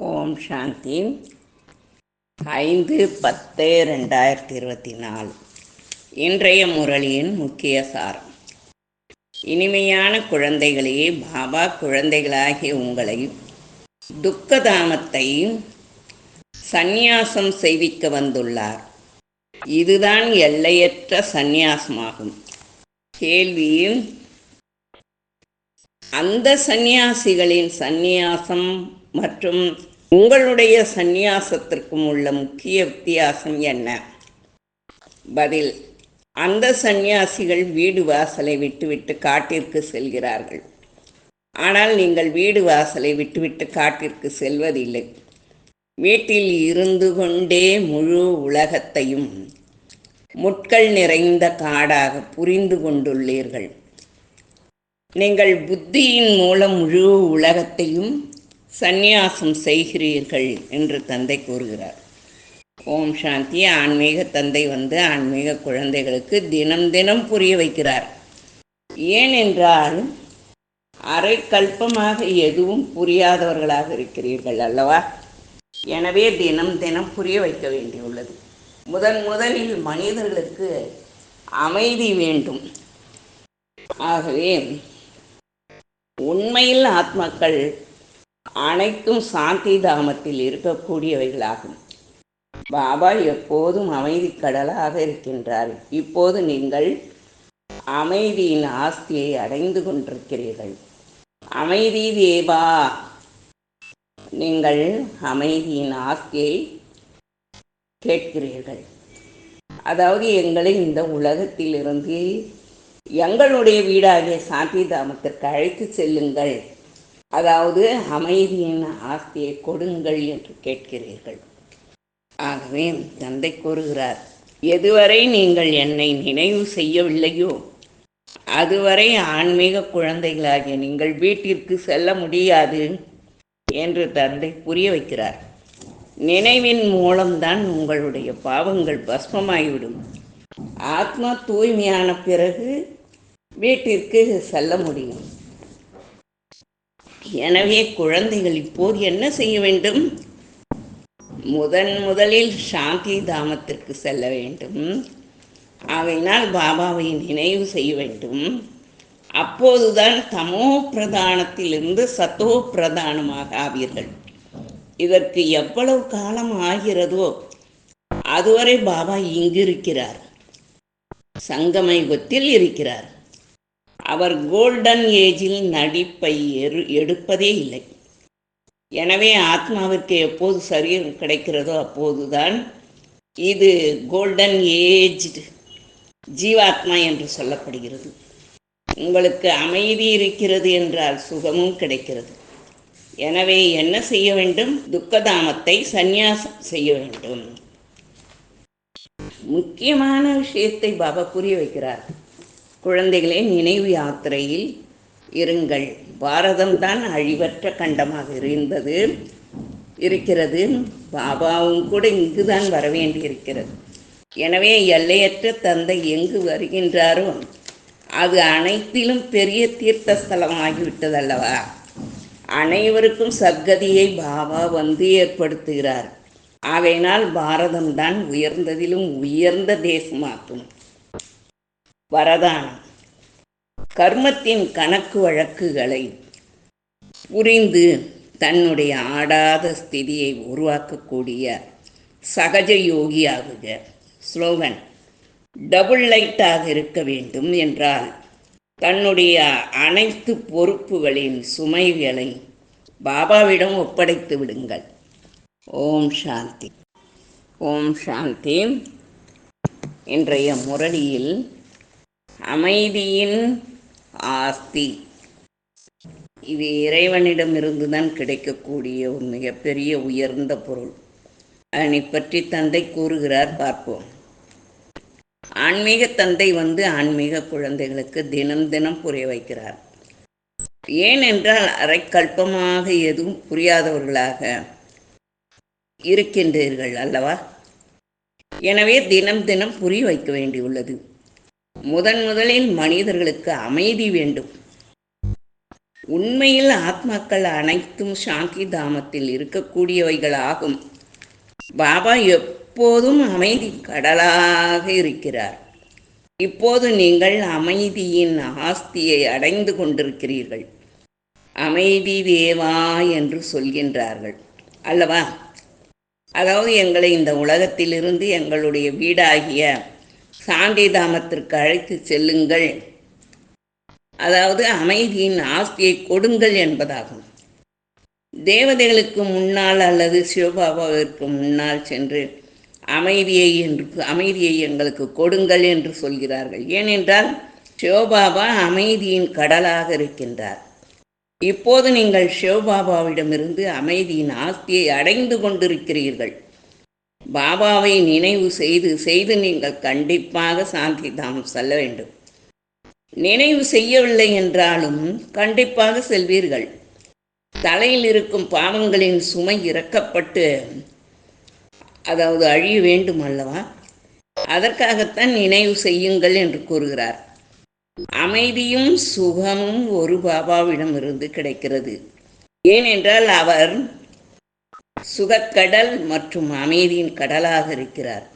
ஓம் சாந்தி. ஐந்து பத்து ரெண்டாயிரத்தி இருபத்தி நாலு இன்றைய முரளியின் முக்கிய சாரம். இனிமையான குழந்தைகளே பாபா குழந்தைகளாகிய உங்களை துக்கதாமத்தை சந்நியாசம் செய்விக்க வந்துள்ளார். இதுதான் எல்லையற்ற சந்நியாசமாகும். கேள்வி அந்த சந்நியாசிகளின் சந்நியாசம் மற்றும் உங்களுடைய சந்நியாசத்திற்கும் உள்ள முக்கிய வித்தியாசம் என்ன? பதில் அந்த சந்நியாசிகள் வீடு வாசலை விட்டுவிட்டு காட்டிற்கு செல்கிறார்கள். ஆனால் நீங்கள் வீடு வாசலை விட்டுவிட்டு காட்டிற்கு செல்வதில்லை. வீட்டில் இருந்து கொண்டே முழு உலகத்தையும் முட்கள் நிறைந்த காடாக புரிந்து கொண்டுள்ளீர்கள். நீங்கள் புத்தியின் மூலம் முழு உலகத்தையும் சந்நியாசம் செய்கிறீர்கள் என்று தந்தை கூறுகிறார். ஓம் சாந்தி. ஆன்மீக தந்தை வந்து ஆன்மீக குழந்தைகளுக்கு தினம் தினம் புரிய வைக்கிறார். ஏனென்றால் அரை கல்பமாக எதுவும் புரியாதவர்களாக இருக்கிறீர்கள் அல்லவா? எனவே தினம் தினம் புரிய வைக்க வேண்டியுள்ளது. முதன் முதலில் மனிதர்களுக்கு அமைதி வேண்டும். ஆகவே உண்மையில் ஆத்மாக்கள் அனைத்தும் சாந்தி தாமத்தில் இருக்கக்கூடியவைகளாகும். பாபா எப்போதும் அமைதி கடலாக இருக்கின்றார். இப்போது நீங்கள் அமைதியின் ஆஸ்தியை அடைந்து கொண்டிருக்கிறீர்கள். அமைதி தேவா. நீங்கள் அமைதியின் ஆஸ்தியை கேட்கிறீர்கள். அதாவது எங்களை இந்த உலகத்திலிருந்து எங்களுடைய வீடாகிய சாந்தி தாமத்திற்கு அழைத்து செல்லுங்கள். அதாவது அமைதியின் ஆஸ்தியை கொடுங்கள் என்று கேட்கிறீர்கள். ஆகவே தந்தை கூறுகிறார் எதுவரை நீங்கள் என்னை நினைவு செய்யவில்லையோ அதுவரை ஆன்மீக குழந்தைகளாகிய நீங்கள் வீட்டிற்கு செல்ல முடியாது என்று தந்தை புரிய வைக்கிறார். நினைவின் மூலம்தான் உங்களுடைய பாவங்கள் பஸ்மமாகிவிடும் ஆத்மா தூய்மையான பிறகு வீட்டிற்கு செல்ல முடியும். எனவே குழந்தைகள் இப்போது என்ன செய்ய வேண்டும்? முதன் முதலில் சாந்தி தாமத்திற்கு செல்ல வேண்டும். ஆகையினால் பாபாவை நினைவு செய்ய வேண்டும். அப்போதுதான் தமோ பிரதானத்திலிருந்து சத்தோ பிரதானமாக ஆவீர்கள். இதற்கு எவ்வளவு காலம் ஆகிறதோ அதுவரை பாபா இங்கிருக்கிறார். சங்கமயுகத்தில் இருக்கிறார். அவர் கோல்டன் ஏஜில் நடிப்பை எரு எடுப்பதே இல்லை. எனவே ஆத்மாவிற்கு எப்போது சரீரம் கிடைக்கிறதோ அப்போதுதான் இது கோல்டன் ஏஜ் ஜீவாத்மா என்று சொல்லப்படுகிறது. உங்களுக்கு அமைதி இருக்கிறது என்றால் சுகமும் கிடைக்கிறது. எனவே என்ன செய்ய வேண்டும்? துக்கதாமத்தை சந்நியாசம் செய்ய வேண்டும். முக்கியமான விஷயத்தை பாபா புரிய வைக்கிறார். குழந்தைகளே நினைவு யாத்திரையில் இருங்கள். பாரதம்தான் அழிவற்ற கண்டமாக இருந்தது இருக்கிறது. பாபாவும் கூட இங்குதான் வர இருக்கிறது எனவே எல்லையற்ற தந்தை எங்கு வருகின்றாரோ அது அனைத்திலும் பெரிய தீர்த்த தீர்த்தஸ்தலமாகிவிட்டதல்லவா? அனைவருக்கும் சத்கதியை பாபா வந்து ஏற்படுத்துகிறார். ஆகையினால் பாரதம்தான் உயர்ந்ததிலும் உயர்ந்த தேசமாக்கும் வரதானம். கர்மத்தின் கணக்கு வழக்குகளை புரிந்து தன்னுடைய ஆடாத ஸ்திதியை உருவாக்கக்கூடிய சகஜ யோகியாகுக. ஸ்லோகன் டபுள் லைட்டாக இருக்க வேண்டும் என்றால் தன்னுடைய அனைத்து பொறுப்புகளின் சுமைகளை பாபாவிடம் ஒப்படைத்து விடுங்கள். ஓம் சாந்தி. ஓம் சாந்தி. இன்றைய முரளியில் அமைதியின் ஆஸ்தி. இது இறைவனிடமிருந்து தான் கிடைக்கக்கூடிய ஒரு மிகப்பெரிய உயர்ந்த பொருள். அதனை பற்றி தந்தை கூறுகிறார் பார்ப்போம். ஆன்மீக தந்தை வந்து ஆன்மீக குழந்தைகளுக்கு தினம் தினம் புரிய வைக்கிறார். ஏனென்றால் அரைக்கல்பமாக எதுவும் புரியாதவர்களாக இருக்கின்றீர்கள் அல்லவா? எனவே தினம் தினம் புரிய வைக்க வேண்டியுள்ளது. முதன் முதலில் மனிதர்களுக்கு அமைதி வேண்டும். உண்மையில் ஆத்மாக்கள் அனைத்தும் சாந்தி தாமத்தில் இருக்கக்கூடியவைகளாகும். பாபா எப்போதும் அமைதி கடலாக இருக்கிறார். இப்போது நீங்கள் அமைதியின் ஆஸ்தியை அடைந்து கொண்டிருக்கிறீர்கள். அமைதி தேவா என்று சொல்கின்றார்கள். அல்லவா? அதாவது எங்களை இந்த உலகத்திலிருந்து எங்களுடைய வீடாகிய சாண்டிதாமத்திற்கு அழைத்து செல்லுங்கள். அதாவது அமைதியின் ஆஸ்தியை கொடுங்கள் என்பதாகும். தேவதைகளுக்கு முன்னால் அல்லது சிவபாபாவிற்கு முன்னால் சென்று அமைதியை என்று அமைதியை எங்களுக்கு கொடுங்கள் என்று சொல்கிறார்கள். ஏனென்றால் சிவபாபா அமைதியின் கடலாக இருக்கின்றார். இப்போது நீங்கள் சிவபாபாவிடமிருந்து அமைதியின் ஆஸ்தியை அடைந்து கொண்டிருக்கிறீர்கள். பாபாவை நினைவு செய்து செய்து நீங்கள் கண்டிப்பாக சாந்தி தாமம் செல்ல வேண்டும். நினைவு செய்யவில்லை என்றாலும் கண்டிப்பாக செல்வீர்கள். தலையில் இருக்கும் பாவங்களின் சுமை இறக்கப்பட்டு அதாவது அழிய வேண்டும் அல்லவா? அதற்காகத்தான் நினைவு செய்யுங்கள் என்று கூறுகிறார். அமைதியும் சுகமும் ஒரு பாபாவிடம் இருந்து கிடைக்கிறது. ஏனென்றால் அவர் சுகக்கடல் மற்றும் அமைதியின் கடலாக இருக்கிறார்.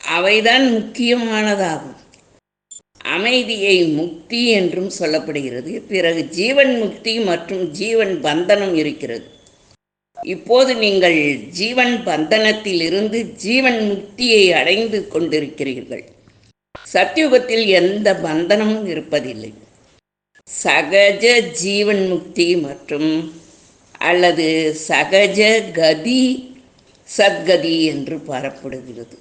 அவைதான் முக்கியமானதாகும். அமைதியை முக்தி என்றும் சொல்லப்படுகிறது. பிறகு ஜீவன் முக்தி மற்றும் ஜீவன் பந்தனம் இருக்கிறது. இப்போது நீங்கள் ஜீவன் பந்தனத்தில் இருந்து ஜீவன் முக்தியை அடைந்து கொண்டிருக்கிறீர்கள். சத்தியுகத்தில் எந்த பந்தனமும் இருப்பதில்லை. சகஜ ஜீவன் முக்தி மற்றும் அல்லது சகஜ கதி சத்கதி என்று பாரப்படுகிறது.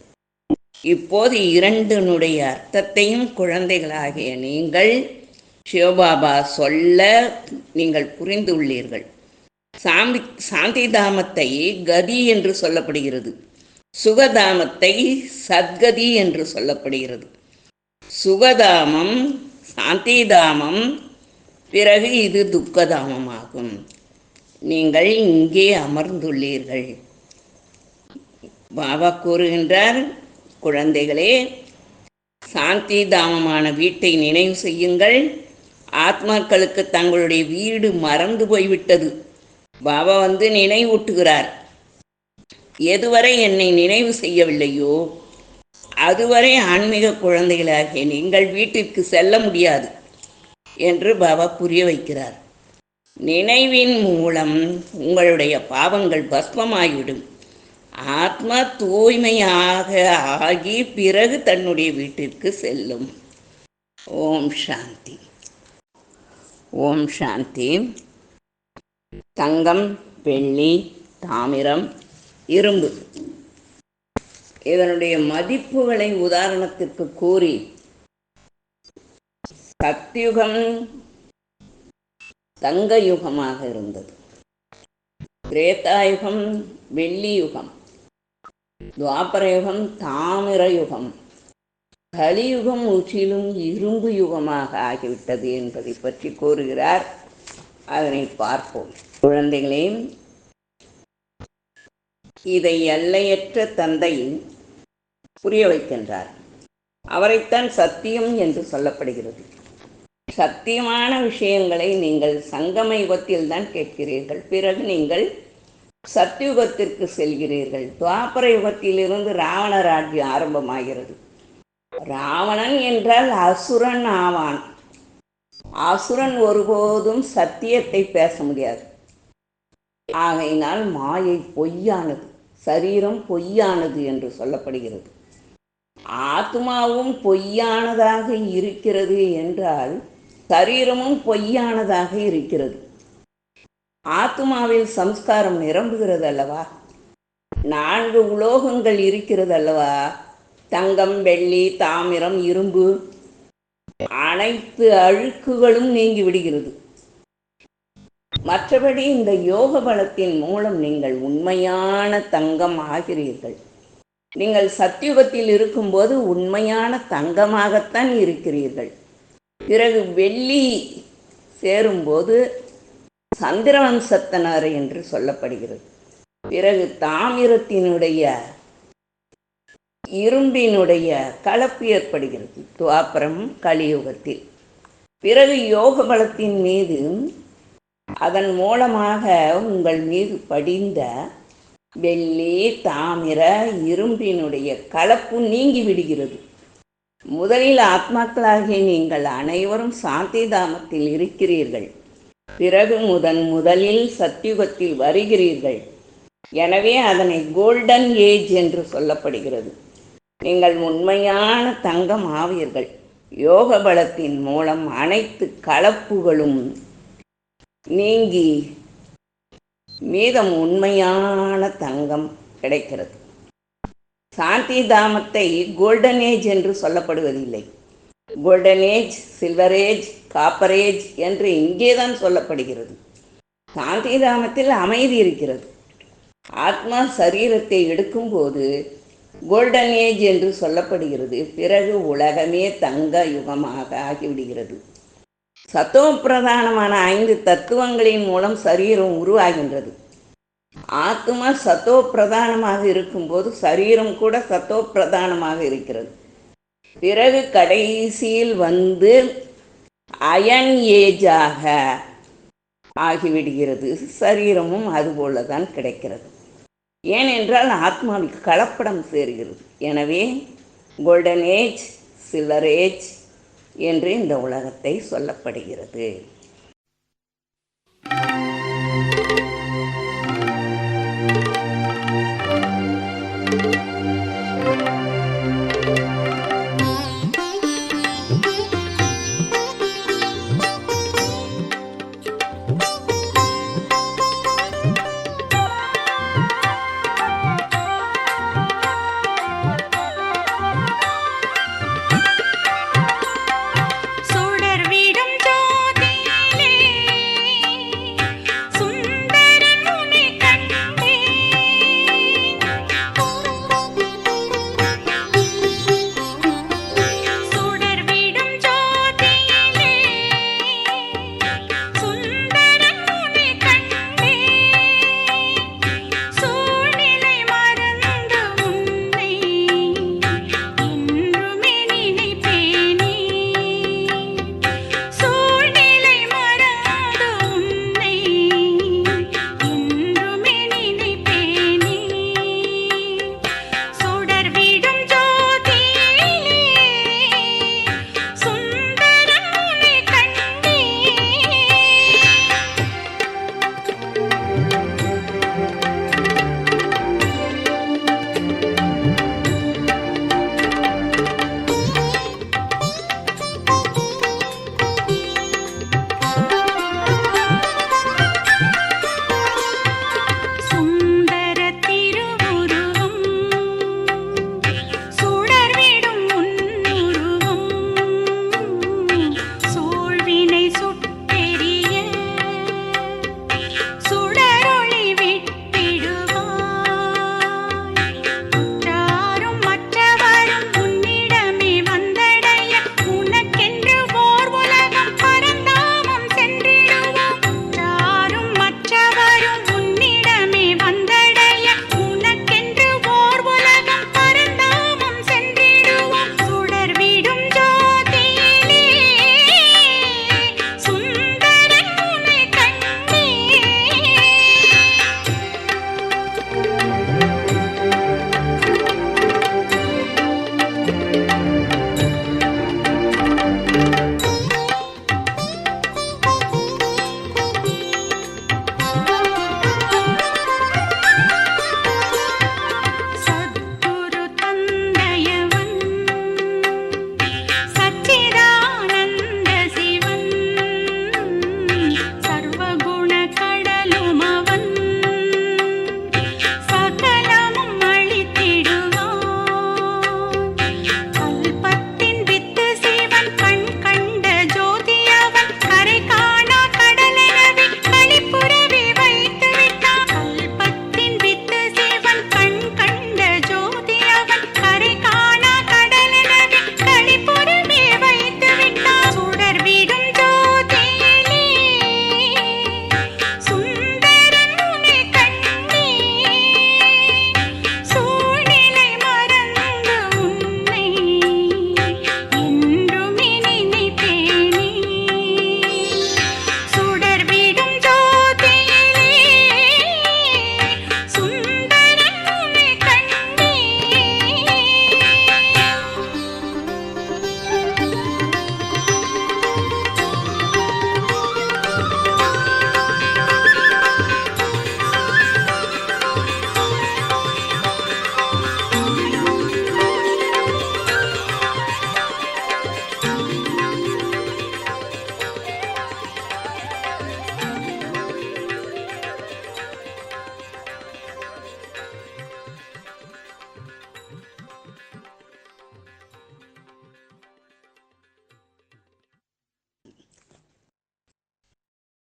இப்போது இரண்டினுடைய அர்த்தத்தையும் குழந்தைகளாகிய நீங்கள் சிவபாபா சொல்ல நீங்கள் புரிந்துள்ளீர்கள். சாந்தி சாந்திதாமத்தை கதி என்று சொல்லப்படுகிறது. சுகதாமத்தை சத்கதி என்று சொல்லப்படுகிறது. சுகதாமம் சாந்திதாமம் பிறகு இது துக்கதாமமாகும். நீங்கள் இங்கே அமர்ந்துள்ளீர்கள். பாபா கூறுகின்றார் குழந்தைகளே சாந்தி தாமமான வீட்டை நினைவு செய்யுங்கள். ஆத்மாக்களுக்கு தங்களுடைய வீடு மறந்து போய்விட்டது. பாபா வந்து நினைவூட்டுகிறார் எதுவரை என்னை நினைவு செய்யவில்லையோ அதுவரை ஆன்மீக குழந்தைகளாகிய நீங்கள் வீட்டிற்கு செல்ல முடியாது என்று பாபா புரிய வைக்கிறார். நினைவின் மூலம் உங்களுடைய பாவங்கள் பஸ்மமாகிவிடும். ஆத்மா தூய்மையாக ஆகி பிறகு தன்னுடைய வீட்டிற்கு செல்லும். ஓம் சாந்தி. ஓம் சாந்தி. தங்கம் வெள்ளி தாமிரம் இரும்பு. இதனுடைய மதிப்புகளை உதாரணத்திற்கு கூறி சத்தியுகம் தங்க யுகமாக இருந்தது. கிரேத்தாயுகம் வெள்ளி யுகம் துவாபர யுகம் தாமிர யுகம் கலியுகம் முற்றிலும் இரும்பு யுகமாக ஆகிவிட்டது என்பதை பற்றி கூறுகிறார். அதனை பார்ப்போம். குழந்தைகளே இதை எல்லையற்ற தந்தை புரிய வைக்கின்றார். அவரைத்தான் சத்தியம் என்று சொல்லப்படுகிறது. சத்தியமான விஷயங்களை நீங்கள் சங்கம யுகத்தில் தான் கேட்கிறீர்கள். பிறகு நீங்கள் சத்தியுகத்திற்கு செல்கிறீர்கள். துவாபர யுகத்திலிருந்து ராவண ராஜ்யம் ஆரம்பமாகிறது. ராவணன் என்றால் அசுரன் ஆவான். அசுரன் ஒருபோதும் சத்தியத்தை பேச முடியாது. ஆகையினால் மாயை பொய்யானது சரீரம் பொய்யானது என்று சொல்லப்படுகிறது. ஆத்மாவும் பொய்யானதாக இருக்கிறது என்றால் சரீரமும் பொய்யானதாக இருக்கிறது. ஆத்மாவில் சம்ஸ்காரம் நிரம்புகிறது அல்லவா நான்கு உலோகங்கள் இருக்கிறது அல்லவா தங்கம் வெள்ளி தாமிரம் இரும்பு அனைத்து அழுக்குகளும் நீங்கி விடுகிறது. மற்றபடி இந்த யோக பலத்தின் மூலம் நீங்கள் உண்மையான தங்கம் ஆகிறீர்கள். நீங்கள் சத்தியுகத்தில் இருக்கும்போது உண்மையான தங்கமாகத்தான் இருக்கிறீர்கள். பிறகு வெள்ளி சேரும்போது சந்திரவம்சத்தனர் என்று சொல்லப்படுகிறது. பிறகு தாமிரத்தினுடைய இரும்பினுடைய கலப்பு ஏற்படுகிறது. துவாபரம் கலியுகத்தில். பிறகு யோக பலத்தின் மீது அதன் மூலமாக உங்கள் மீது படிந்த வெள்ளி தாமிர இரும்பினுடைய கலப்பு நீங்கி விடுகிறது. முதலில் ஆத்மாக்களாகிய நீங்கள் அனைவரும் சாந்தி தாமத்தில் இருக்கிறீர்கள். பிறகு முதன் முதலில் சத்தியுகத்தில் வருகிறீர்கள். எனவே அதனை கோல்டன் ஏஜ் என்று சொல்லப்படுகிறது. நீங்கள் உண்மையான தங்கம் ஆவீர்கள். யோக பலத்தின் மூலம் அனைத்து கலப்புகளும் நீங்கி மீதம் உண்மையான தங்கம் கிடைக்கிறது. சாந்தி தாமத்தை கோல்டன் ஏஜ் என்று சொல்லப்படுவதில்லை. Golden age silver age copper age என்று இங்கேதான் சொல்லப்படுகிறது. சாந்தி தாமத்தில் அமைதி இருக்கிறது. ஆத்மா சரீரத்தை எடுக்கும்போது கோல்டன் ஏஜ் என்று சொல்லப்படுகிறது. பிறகு உலகமே தங்க யுகமாக ஆகிவிடுகிறது. சத்துவ பிரதானமான ஐந்து தத்துவங்களின் மூலம் சரீரம் உருவாகின்றது. ஆத்மா சத்தோ பிரதானமாக இருக்கும்போது சரீரம் கூட சத்தோ பிரதானமாக இருக்கிறது. பிறகு கடைசியில் வந்து அயன் ஏஜாக ஆகிவிடுகிறது. சரீரமும் அதுபோல தான் கிடைக்கிறது. ஏனென்றால் ஆத்மாவுக்கு கலப்படம் சேர்கிறது. எனவே கோல்டன் ஏஜ் சில்லர் ஏஜ் என்று இந்த உலகத்தை சொல்லப்படுகிறது.